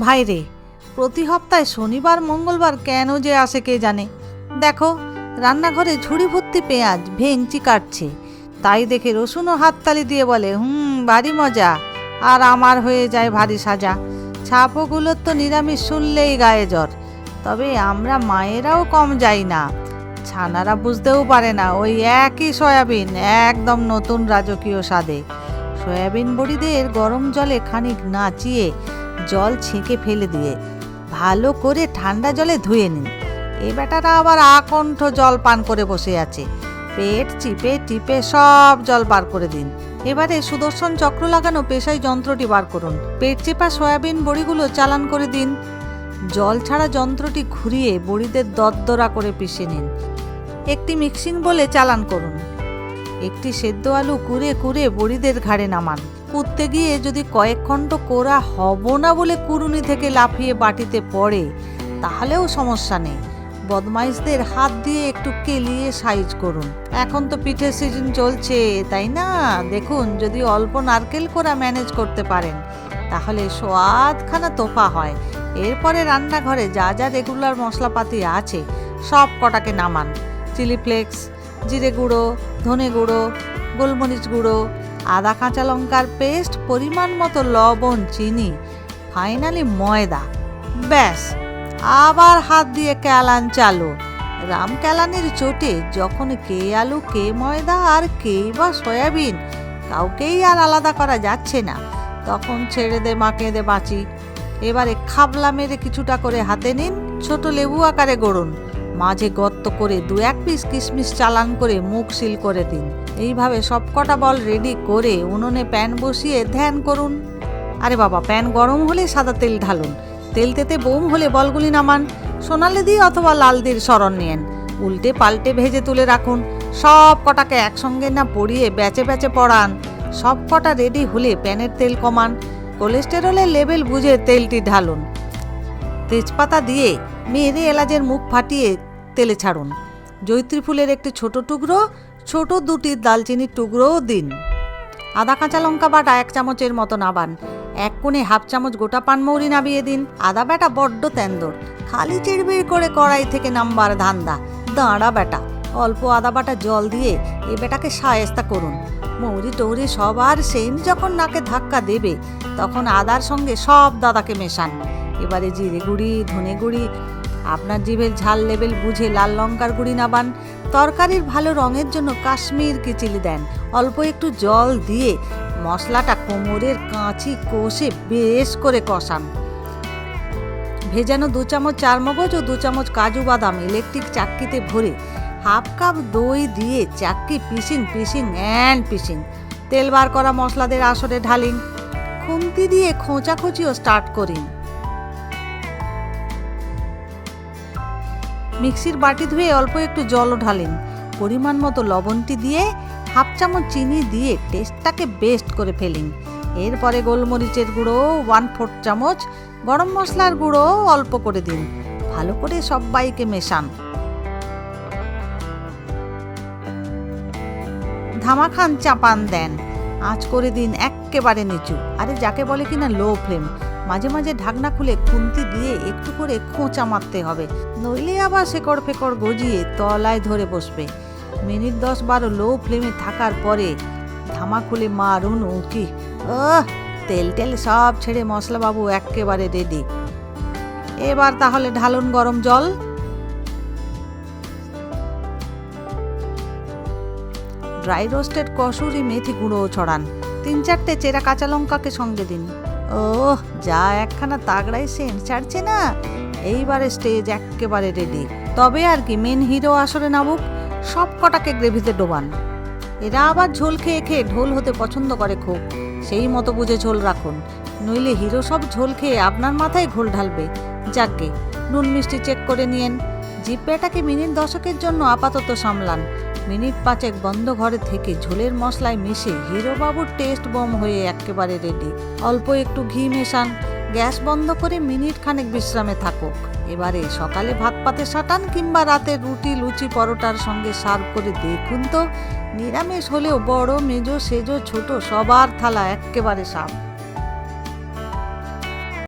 ভাই রে, প্রতি সপ্তাহে শনিবার, মঙ্গলবার কেন যে আসে কে জানে? দেখো, রান্নাঘরে ঝুড়ি ভর্তি পেঁয়াজ ভেঙচি কাটছে। তাই দেখে রসুনও হাততালি দিয়ে বলে, হুম, ভারী মজা। আর আমার হয়ে যায় ভারী সাজা। ছাপোগুলোর তো নিরামিষ শুনলেই গায়ে জ্বর। তবে আমরা মায়েরাও কম যাই না। ছানারা বুঝতেও পারে না, ওই একই সয়াবিন, একদম নতুন রাজকীয় স্বাদে। সয়াবিন বড়িদের গরম জলে খানিক নাচিয়ে জল ছেঁকে ফেলে দিয়ে ভালো করে ঠান্ডা জলে ধুয়ে নিন। এ বেটারা আবার আকণ্ঠ জল পান করে বসে আছে। পেট চিপে টিপে সব জল বার করে দিন। এবারে সুদর্শন চক্র লাগানো পেশাই যন্ত্রটি বার করুন। পেট চেপা সয়াবিন বড়িগুলো চালান করে দিন। জল ছাড়া যন্ত্রটি ঘুরিয়ে বড়িদের দরদরা করে পিষে নিন। একটি মিক্সিং বলে চালান করুন। একটি সেদ্ধ আলু কুড়ে কুড়ে বড়িদের ঘাড়ে নামান। কুদতে গিয়ে যদি কয়েক খণ্ড কোরা হব না বলে কুরুনি থেকে লাফিয়ে বাটিতে পড়ে, তাহলেও সমস্যা নেই। বদমাইশদের হাত দিয়ে একটু কেলিয়ে সাইজ করুন। এখন তো পিঠের সিজন চলছে, তাই না? দেখুন, যদি অল্প নারকেল কোরা ম্যানেজ করতে পারেন, তাহলে সোয়াদখানা তোফা হয়। এরপরে রান্নাঘরে যা যা রেগুলার মশলাপাতি আছে, সব কটাকে নামান। চিলি ফ্লেক্স, জিরে গুঁড়ো, ধনে গুঁড়ো গোলমরিচ গুঁড়ো, আদা কাঁচা লঙ্কার পেস্ট, পরিমাণ মতো লবণ, চিনি, ফাইনালি ময়দা। ব্যাস, আবার হাত দিয়ে ক্যালান চালু। রাম ক্যালানের চোটে যখন কে আলু, কে ময়দা আর কেই বা সয়াবিন কাউকেই আর আলাদা করা যাচ্ছে না, তখন ছেড়ে দে মাকে দে বাঁচি। এবারে খাবলা মেরে কিছুটা করে হাতে নিন, ছোট লেবু আকারে গড়ুন। মাঝে গর্ত করে দু এক পিস কিশমিশ চালান করে মুখ সিল করে দিন। এইভাবে সবকটা বল রেডি করে উনুনে প্যান বসিয়ে ধ্যান করুন। আরে বাবা, প্যান গরম হলে সাদা তেল ঢালুন। তেল তেতে বোম হলে বলগুলি নামান। সোনালি দিয়ে অথবা লাল দিয়ে সরণ নিয়েন। উল্টে পাল্টে ভেজে তুলে রাখুন। সব কটাকে একসঙ্গে না পড়িয়ে ব্যাচে ব্যাচে পড়ান। সব কটা রেডি হলে প্যানের তেল কমান। কোলেস্টেরলের লেভেল বুঝে তেলটি ঢালুন। তেজপাতা দিয়ে মেরে এলাচের মুখ ফাটিয়ে তেলে ছাড়ুন। জৈত্রী ফুলের একটি ছোট টুকরো, ছোট দুটি দালচিনির টুকরোও দিন। আদা, কাঁচা লঙ্কা বাটা এক চামচের মতো নাবান। এক কোণে হাফ চামচ গোটা পানমৌরি নাবিয়ে দিন। আদা বেটা বড্ড তেন্দর। খালি চিড়বিড় করে কড়াই থেকে নাম্বার ধান্দা। দাঁড়া বেটা অল্প আদা বাটা জল দিয়ে এ বেটাকে সায়েস্তা করুন। মৌরি টৌরি সবার সেন যখন নাকে ধাক্কা দেবে, তখন আদার সঙ্গে সব দাদাকে মেশান। এবারে জিরে গুঁড়ি, ধনে গুঁড়ি আপনার জিভের ঝাল লেভেল বুঝে লাল লঙ্কার গুঁড়ি নাবান। তরকারির ভালো রঙের জন্য কাশ্মীর কিচিলি দেন। অল্প একটু জল দিয়ে মশলাটা কোমরের কাঁচি কষে বেশ করে কষান। ভেজানো দু চামচ চার মগজ ও দু চামচ কাজু বাদাম ইলেকট্রিক চাক্কিতে ভরে হাফ কাপ দই দিয়ে চাক্কি পিসিং পিসিং অ্যান্ড পিসিং তেল বার করা মশলাদের আসরে ঢালিন। খুন্তি দিয়ে খোঁচাখুচিও স্টার্ট করিন। মিক্সির বাটি ধুয়ে অল্প একটু জলও ঢালেন। পরিমাণ মতো লবণটি দিয়ে হাফ চামচ চিনি দিয়ে টেস্টটাকে বেস্ট করে ফেলিন। এরপরে গোলমরিচের গুঁড়ো, ওয়ান ফোর্থ চামচ গরম মশলার গুঁড়ো অল্প করে দিন। ভালো করে সবাইকে মেশান। ধামাখান চাপান দেন। আঁচ করে দিন এক্কেবারে নিচু। আরে যাকে বলে কিনা লো ফ্লেম। মাঝে মাঝে ঢাকনা খুলে খুন্তি দিয়ে একটু করে খোঁচা মারতে হবে। নইলে আবার শেকড় ফেকড় গজিয়ে তলায় ধরে বসবে। মিনিট দশ বারো লো ফ্লেমে থাকার পরে ধামা খুলে মারুন উঁকি। আহ, তেল টেল সব ছেড়ে মশলা বাবু একেবারে রেডি এবার তাহলে ঢালুন গরম জল। ড্রাই রোস্টেড কসুরি মেথি গুঁড়ো ছড়ান। তিন চারটে চেরা কাঁচা লঙ্কাকে সঙ্গে দিন। ও যা একখানা তাগড়াই সেন্ট ছাড়ছে না। এইবারে স্টেজ একেবারে রেডি তবে আর কি মেন হিরো আসরে নামুক সব কটাকে গ্রেভিতে ডোবান। এরা আবার ঝোল খেয়ে খেয়ে ঢোল হতে পছন্দ করে খুব। সেই মতো বুঝে ঝোল রাখুন। নইলে হিরো সব ঝোল খেয়ে আপনার মাথায় ঘোল ঢালবে। যাকে নুন মিষ্টি চেক করে নিয়েন। জিপ্পেটাকে মিনিট দশকের জন্য আপাতত সামলান। মিনিট পাঁচেক বন্ধ ঘরে থেকে ঝোলের মশলায় মিশে হিরোবাবুর টেস্ট বম হয়ে একেবারে রেডি। অল্প একটু ঘি মেশান। গ্যাস বন্ধ করে মিনিট খানেক বিশ্রামে থাকুক। এবারে সকালে ভাত পাতে সাটান কিংবা রাতে রুটি, লুচি, পরোটার সঙ্গে সার্ভ করে দেখুন তো। নিরামিষ হলেও বড়, মেজো, সেজো, ছোট সবার থালা একেবারে সাপ